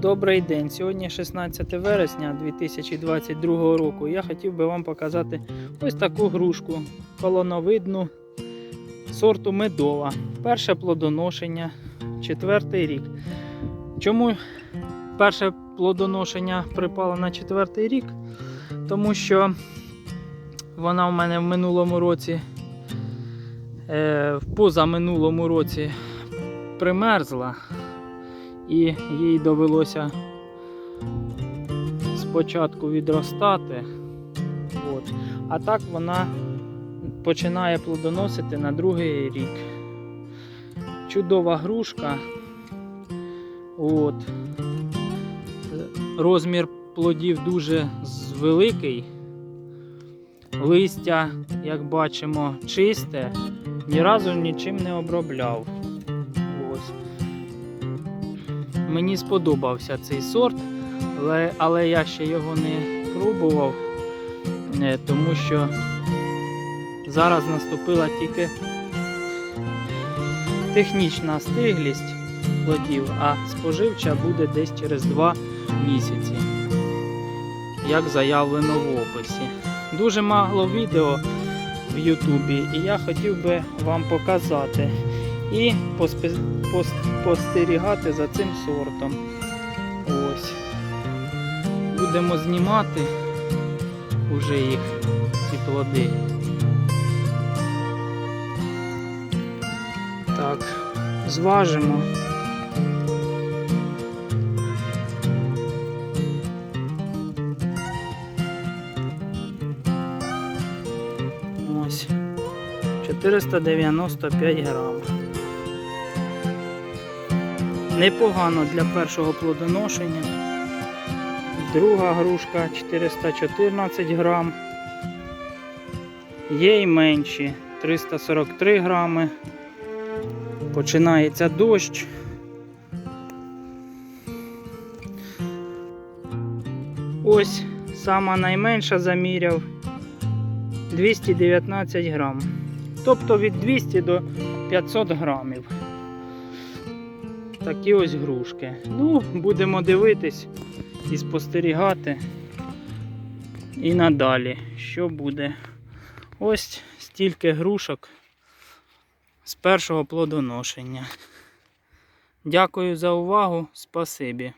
Добрий день. Сьогодні 16 вересня 2022 року. Я хотів би вам показати ось таку грушку колоновидну сорту медова. Перше плодоношення, четвертий рік. Чому перше плодоношення припало на четвертий рік? Тому що вона в мене в минулому році, е, в позаминулому році примерзла і їй довелося спочатку відростати. От. А так вона починає плодоносити на другий рік. Чудова грушка. От. Розмір плодів дуже великий. Листя, як бачимо, чисте, ні разу нічим не обробляв. Мені сподобався цей сорт, але, але я ще його не пробував, е, тому що зараз наступила тільки технічна стиглість плодів, а споживча буде десь через 2 місяці, як заявлено в описі. Дуже мало відео в Ютубі, і я хотів би вам показати і спостерігати за цим сортом. Ось. Будемо знімати уже їх, ці плоди. Так, зважимо. Ось. 495 грам. Непогано для першого плодоношення. Друга грушка 414 грам. Є й менші 343 грами. Починається дощ. Ось сама найменша заміряв 219 грам. Тобто від 200 до 500 грамів. Такі ось грушки. Ну, будемо дивитись і спостерігати. І надалі, що буде. Ось стільки грушок з першого плодоношення. Дякую за увагу. Спасибі.